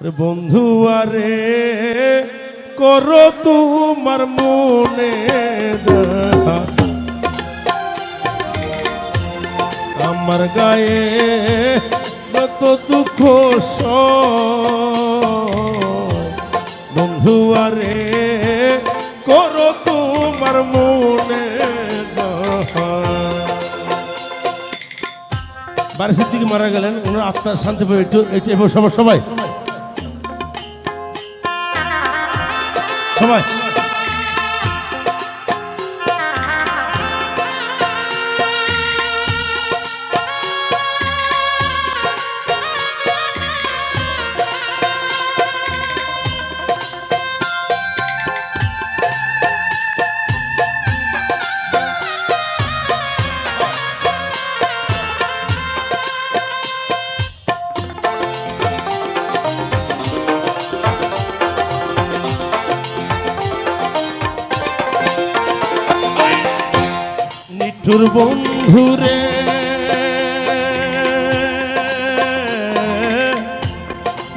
বন্ধু, আরে করো তোমার মনে আমার গায়ে যত দুঃখ বন্ধু, আরে করো তোমার মনে বারিশের দিকে মারা গেলেন, ওনার আত্মার শান্তি পাবে। একটু একটু এবার সবাই। সবাই সবাই নিঠুর বন্ধুরে।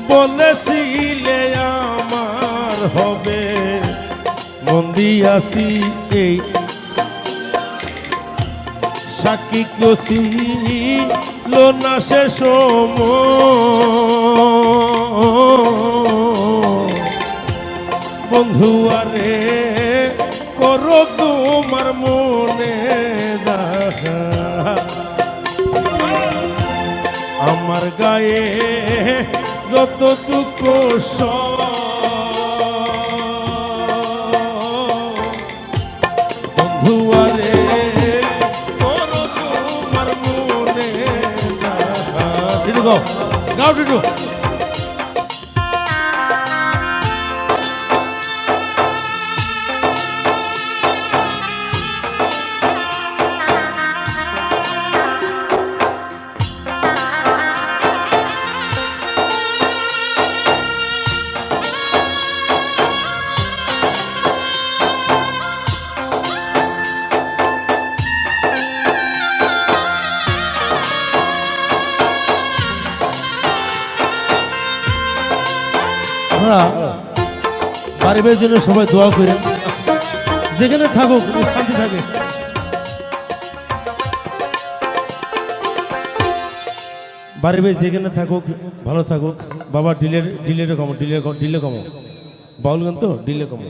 বলেছিলে আমার হবে মন্দিয়াসি এই সাক্ষী কষি লোনা শেষ বন্ধু আরে করো তোমার মনে আমার গায়ে যতটুকু বন্ধু আরে করো তোমার মনে গাও আমরা পারিবারিক জন্য সবাই দোয়া করি যেখানে থাকুক শান্তি থাকে। বাড়ি বাড়ি যেখানে থাকুক, ভালো থাকুক। বাবা, ডিলের ডিলের কমো ডিলে ডিলে কমো। বাউল গান তো ডিলে কমো।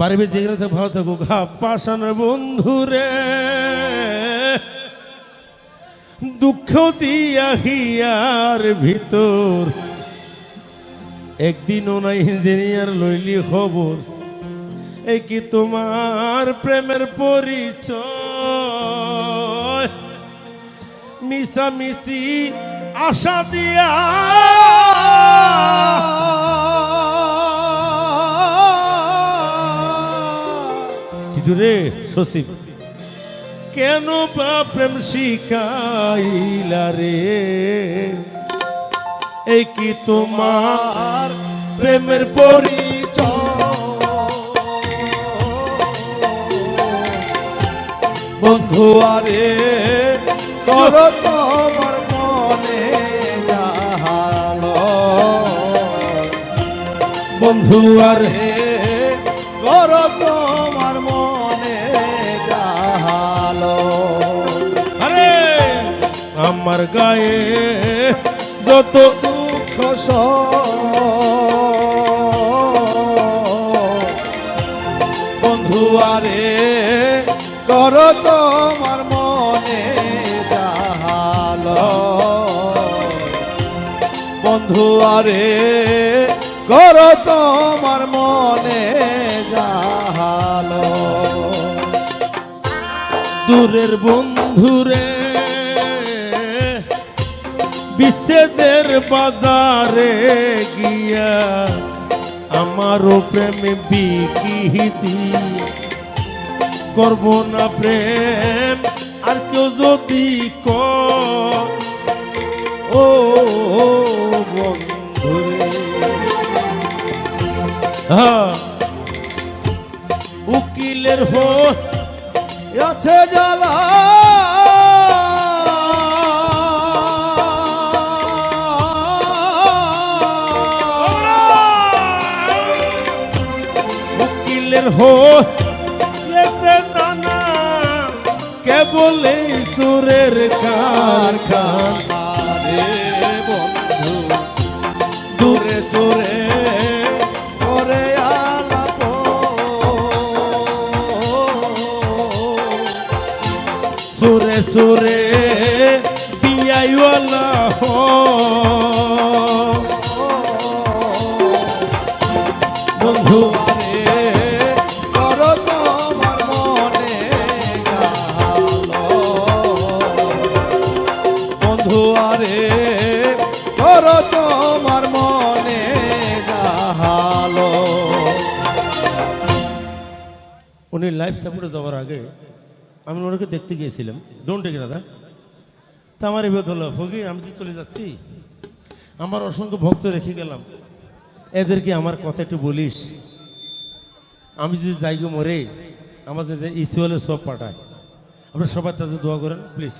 বাড়ি বাড়ি যেখানে থাকুক, ভালো থাকুক। হা পাশান বন্ধুরে দুঃখ দিয়া হিয়ার ভিতর একদিনও নাই ইঞ্জিনিয়ার লইলি খবর। এই কি তোমার প্রেমের পরিচয়? মিশামিশি আশা দিয়া। কিছু রে সচিব কেন বা প্রেম শিখাইলা রে? এই কি তোমার প্রেমের বন্ধু, আরে, কর তোমার মনে যাহালো বন্ধু, আর, কর তোমার মনে যাহালো আরে, আমার গায়ে যত দুঃখ সহ বন্ধু, আরে কর তোমার মনে যাহালো বন্ধু, আরে কর তোমার মনে যাহালো দূরের বন্ধুরে বিচ্ছেদের বাজারে গিয়া আমারও প্রেমে বিকিতি করব না প্রেম, আর কেউ যদি ক ও বন্ধুরে। হ্যাঁ উকিলের হো আছে জ্বালা। হো এসে দানা কেবল এই সুরের কারখানা রে বন্ধু? সুরে সুরে বিয়াইওয়ালা হো উনি লাইফ সাপোর্টে যাওয়ার আগে আমি ওনাকে দেখতে গিয়েছিলাম। ডোন্ট টেক দাদা তা আমার এবার হলো ফকি আমি তো চলে যাচ্ছি? আমার অসংখ্য ভক্ত রেখে গেলাম। এদেরকে আমার কথা একটু বলিস। আমি যদি যাইগো মরে, আমাদের ইসুয়ালে সব পাঠায়। আপনারা সবাই তাদের দোয়া করেন প্লিজ